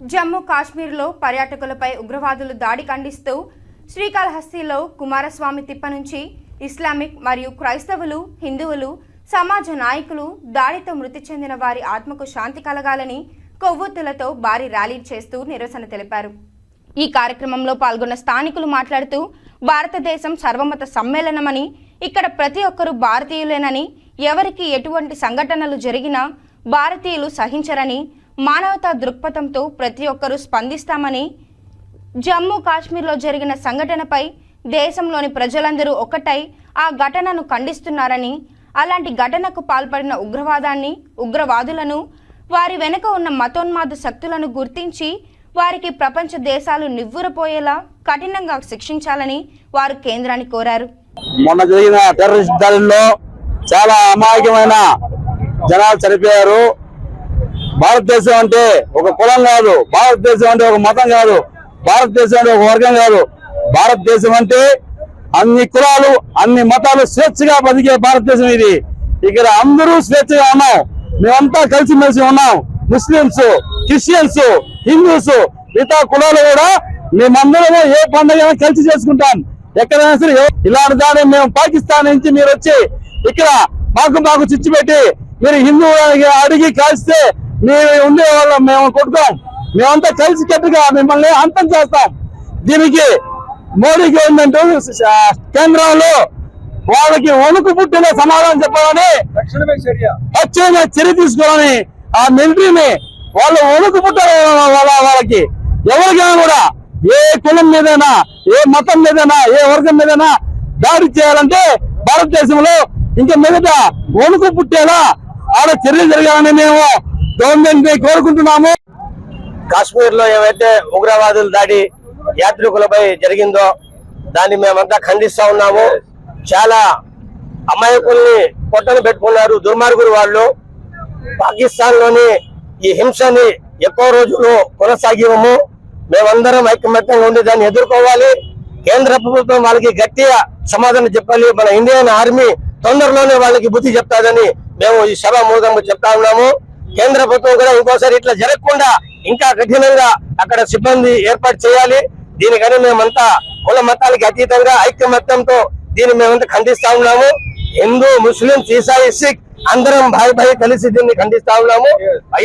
జమ్మూ కాశ్మీర్లో పర్యాటకులపై ఉగ్రవాదులు దాడి ఖండిస్తూ శ్రీకాళహస్తిలో కుమారస్వామి తిప్ప నుంచి ఇస్లామిక్ మరియు క్రైస్తవులు హిందువులు సమాజ నాయకులు దాడితో మృతి చెందిన వారి ఆత్మకు శాంతి కలగాలని కొవ్వొత్తులతో భారీ ర్యాలీ చేస్తూ నిరసన తెలిపారు. ఈ కార్యక్రమంలో పాల్గొన్న స్థానికులు మాట్లాడుతూ భారతదేశం సర్వమత సమ్మేళనమని ఇక్కడ ప్రతి ఒక్కరూ భారతీయులేనని ఎవరికి ఎటువంటి సంఘటనలు జరిగినా భారతీయులు సహించరని మానవతా దృక్పథంతో ప్రతి ఒక్కరూ స్పందిస్తామని జమ్మూ కాశ్మీర్లో జరిగిన సంఘటనపై దేశంలోని ప్రజలందరూ ఒక్కటై ఆ ఘటనను ఖండిస్తున్నారని అలాంటి ఘటనకు పాల్పడిన ఉగ్రవాదాన్ని ఉగ్రవాదులను వారి వెనుక ఉన్న మతోన్మాద శక్తులను గుర్తించి వారికి ప్రపంచ దేశాలు నివ్వురపోయేలా కఠినంగా శిక్షించాలని వారు కేంద్రాన్ని కోరారు. మొన్న జరిగిన టెర్రరిస్ట్ దాడుల్లో చాలా అమాయకమైన జనాలు చనిపోయారు. భారతదేశం అంటే ఒక కులం కాదు భారతదేశం అంటే ఒక మతం కాదు భారతదేశం అంటే ఒక వర్గం కాదు. భారతదేశం అంటే అన్ని కులాలు అన్ని మతాలు స్వేచ్ఛగా బతికే భారతదేశం ఇది. ఇక్కడ అందరూ స్వేచ్ఛగా ఉన్నాం. మేమంతా కలిసిమెలిసి ఉన్నాం. ముస్లింస్ క్రిస్టియన్స్ హిందూస్ మిగతా కులాలు కూడా మేమందరము ఏ పండుగ కలిసి చేసుకుంటాం. ఎక్కడైనా సరే ఇలాంటి దాన్ని మేము పాకిస్తాన్ నుంచి మీరు వచ్చి ఇక్కడ మాకు మాకు చిచ్చు పెట్టి మీరు హిందూ అడిగి కలిస్తే మీరు ఉండే వాళ్ళం మేము కొట్టుకోం. మేమంతా కలిసి కట్టుగా మిమ్మల్ని అంతం చేస్తాం. దీనికి మోడీ గవర్నమెంట్ కేంద్రంలో వాళ్ళకి వణుకు పుట్టిన సమాధానం చెప్పాలని తక్షణమే చర్య. తీసుకోవాలని ఆ మిలిటరీని వాళ్ళు వణుకు పుట్టారు వాళ్ళ వాళ్ళకి. ఎవరికైనా కూడా ఏ కులం మీదైనా ఏ మతం మీదైనా ఏ వర్గం మీదైనా దాడి చేయాలంటే భారతదేశంలో ఇంకా మిగతా వణుకు పుట్టేలా ఆడ చర్యలు జరగాలని మేము గవర్నమెంట్ని కోరుకుంటున్నాము. కాశ్మీర్లో ఏవైతే ఉగ్రవాదుల దాడి యాత్రికులపై జరిగిందో దాన్ని మేమంతా ఖండిస్తా ఉన్నాము. చాలా అమాయకుల్ని పొట్టను పెట్టుకున్నారు దుర్మార్గులు వాళ్ళు. పాకిస్తాన్లోని ఈ హింసని ఎక్కువ రోజులు కొనసాగివము మేమందరం ఐకమత్యంగా ఉండి దాన్ని ఎదుర్కోవాలి. కేంద్ర ప్రభుత్వం వాళ్ళకి గట్టిగా సమాధానం చెప్పాలి. మన ఇండియన్ ఆర్మీ తొందరలోనే వాళ్ళకి బుద్ధి చెప్తాదని మేము ఈ సభ మూలంగా చెప్తా ఉన్నాము. కేంద్ర ప్రభుత్వం కూడా ఇంకోసారి ఇట్లా జరగకుండా ఇంకా కఠినంగా అక్కడ సిబ్బంది ఏర్పాటు చేయాలి. దీనికని మేమంతా కుల మతాలకి అతీతంగా ఐక్యమత్యంతో దీన్ని మేమంతా ఖండిస్తా ఉన్నాము. హిందూ ముస్లిం ఈసాయి సిక్ అందరం భాయ్ భాయ్ కలిసి దీన్ని ఖండిస్తా ఉన్నాము.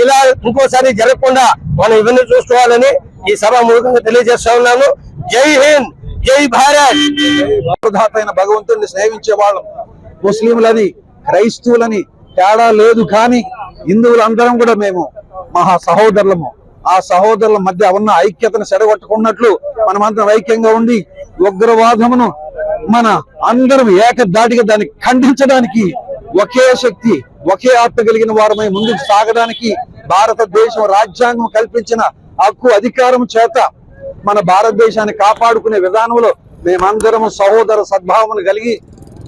ఇలా ఇంకోసారి జరగకుండా మనం ఇవన్నీ చూసుకోవాలని ఈ సభ మూలకంగా తెలియజేస్తా ఉన్నాము. జై హింద్ జై భారత్. అయిన భగవంతుడిని సేవించే వాళ్ళం. ముస్లింలని క్రైస్తవులని తేడా లేదు కానీ హిందువులందరం కూడా మేము మహా సహోదరులము. ఆ సహోదరుల మధ్య ఉన్న ఐక్యతను సెడగొట్టుకున్నట్లు మనమందరం ఐక్యంగా ఉండి ఉగ్రవాదమును మన అందరం ఏకదాటిగా దాన్ని ఖండించడానికి ఒకే శక్తి ఒకే ఆత్మ కలిగిన వారమై ముందుకు సాగడానికి భారతదేశం రాజ్యాంగం కల్పించిన హక్కు అధికారం చేత మన భారతదేశాన్ని కాపాడుకునే విధానంలో మేమందరం సహోదర సద్భావములు కలిగి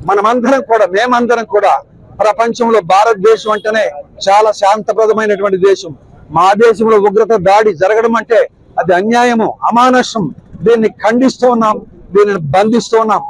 మనమందరం కూడా మేమందరం కూడా ప్రపంచంలో భారతదేశం అంటేనే చాలా శాంతప్రదమైనటువంటి దేశం. మా దేశంలో ఉగ్రత దాడి జరగడం అంటే అది అన్యాయము అమానుషం. దీన్ని ఖండిస్తూ ఉన్నాం దీనిని బంధిస్తూ ఉన్నాం.